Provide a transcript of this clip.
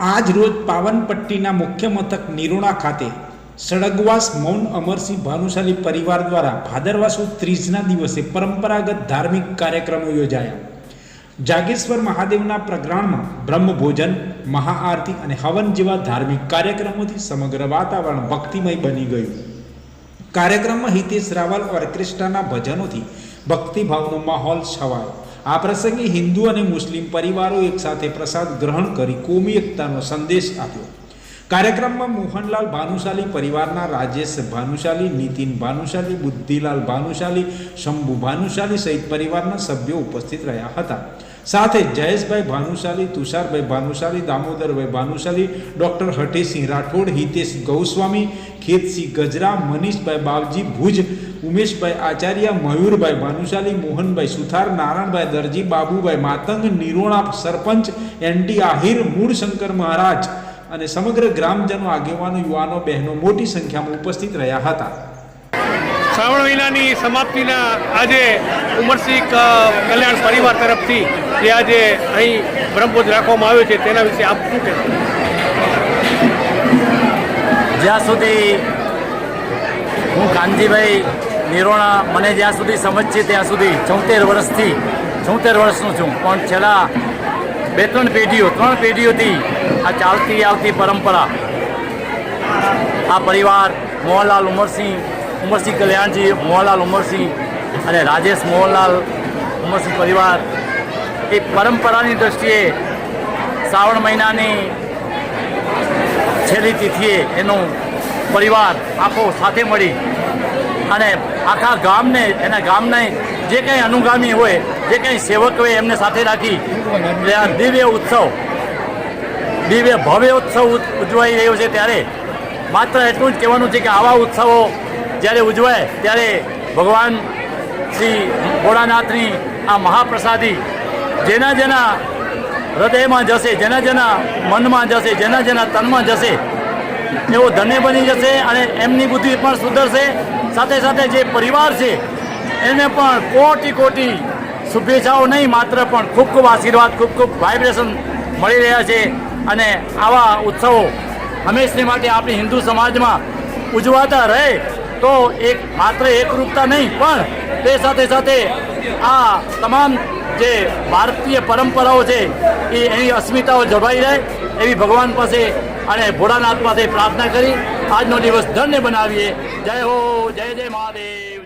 આજ રોજ પાવનપટ્ટીના મુખ્ય મથક નિરોણા ખાતે સડગવાસ મૌન અમરસિંહ ભાનુશાલી પરિવાર દ્વારા ભાદરવા સુદ ત્રીજના દિવસે પરંપરાગત ધાર્મિક કાર્યક્રમો યોજાયા. જાગેશ્વર મહાદેવના પ્રગ્રાણમાં બ્રહ્મભોજન, મહાઆરતી અને હવન જેવા ધાર્મિક કાર્યક્રમોથી સમગ્ર વાતાવરણ ભક્તિમય બની ગયું. કાર્યક્રમમાં હિતેશ રાવલ ઓર્કેસ્ટ્રાના ભજનોથી ભક્તિભાવનો માહોલ છવાયો. આ પ્રસંગે હિન્દુ અને મુસ્લિમ પરિવારો એકસાથે પ્રસાદ ગ્રહણ કરી કોમી એકતાનો સંદેશ આપ્યો. કાર્યક્રમમાં મોહનલાલ ભાનુશાલી, પરિવારના રાજેશ ભાનુશાલી, નીતિન ભાનુશાલી, બુદ્ધિલાલ ભાનુશાલી, શંભુ ભાનુશાલી સહિત પરિવારના સભ્યો ઉપસ્થિત રહ્યા હતા. સાથે જયેશભાઈ ભાનુશાલી, તુષારભાઈ ભાનુશાલી, દામોદરભાઈ ભાનુશાલી, ડૉક્ટર હઠેસિંહ રાઠોડ, હિતેશ ગૌસ્વામી, ખેતસિંહ ગજરા, મનીષભાઈ બાવજી ભુજ, ઉમેશભાઈ આચાર્ય, મયુરભાઈ ભાનુશાલી, મોહનભાઈ સુથાર, નારાયણભાઈ દરજી, બાબુભાઈ માતંગ, નિરોણા સરપંચ એનટી આહિર, મૂળશંકર મહારાજ અને સમગ્ર ગ્રામજનો આગેવાનો યુવાનો બહેનો મોટી સંખ્યામાં ઉપસ્થિત રહ્યા હતા. શ્રાવણ મહિનાની સમાપ્તિના આજે ઉમરસિંહ કલ્યાણ પરિવાર તરફથી જે આજે અહીં બ્રહ્મભોજ રાખવામાં આવ્યો છે તેના વિશે આપ શું કહેશો? જ્યાં સુધી હું કાનજીભાઈ નિરોણા મને જ્યાં સુધી સમજ છે ત્યાં સુધી ચૌતેર વર્ષથી ચૌતેર વર્ષનું છું. પણ છેલ્લા બે ત્રણ પેઢીઓ, ત્રણ પેઢીઓથી આ ચાલતી આવતી પરંપરા. આ પરિવાર, મોહનલાલ ઉમરસિંહ ઉમરસિંહ કલ્યાણજી, મોહનલાલ ઉમરસિંહ અને રાજેશ મોહનલાલ ઉમરસિંહ પરિવાર, એ પરંપરાની દ્રષ્ટિએ શ્રાવણ મહિનાની છેલ્લી તિથિએ એનો પરિવાર આખો સાથે મળી અને આખા ગામને, એના ગામને જે કંઈ અનુગામી હોય જે કંઈ સેવકોએ એમને સાથે રાખી જે આ દિવ્ય ઉત્સવ, દિવ્ય ભવ્ય ઉત્સવ ઉજ- ઉજવાઈ રહ્યો છે ત્યારે. માત્ર એટલું જ કહેવાનું છે કે આવા ઉત્સવો જ્યારે ઉજવાય, ત્યારે ભગવાન શ્રી ભોળાનાથની આ મહાપ્રસાદી જેના જેના હૃદયમાં જશે, જેના જેના મનમાં જશે, જેના જેના તનમાં જશે, એવો ધન્ય બની જશે અને એમની બુદ્ધિ પણ સુધરશે. સાથે સાથે જે પરિવાર છે, એને પણ કોટી કોટી શુભેચ્છાઓ નહીં, માત્ર પણ ખૂબ ખૂબ આશીર્વાદ, ખૂબ ખૂબ વાઇબ્રેશન મળી રહ્યા છે અને આવા ઉત્સવો હંમેશની માટે આપણી હિન્દુ સમાજમાં ઉજવાતા રહે તો એક માત્ર એકરૂપતા નહીં, પણ તે સાથે સાથે આ તમામ જે ભારતીય પરંપરાઓ છે, એ એની અસ્મિતાઓ જળવાઈ રહે એવી ભગવાન પાસે અને ભોળાનાથ પાસે પ્રાર્થના કરી આજનો દિવસ ધન્ય બનાવીએ. જય હો, જય જય મહાદેવ.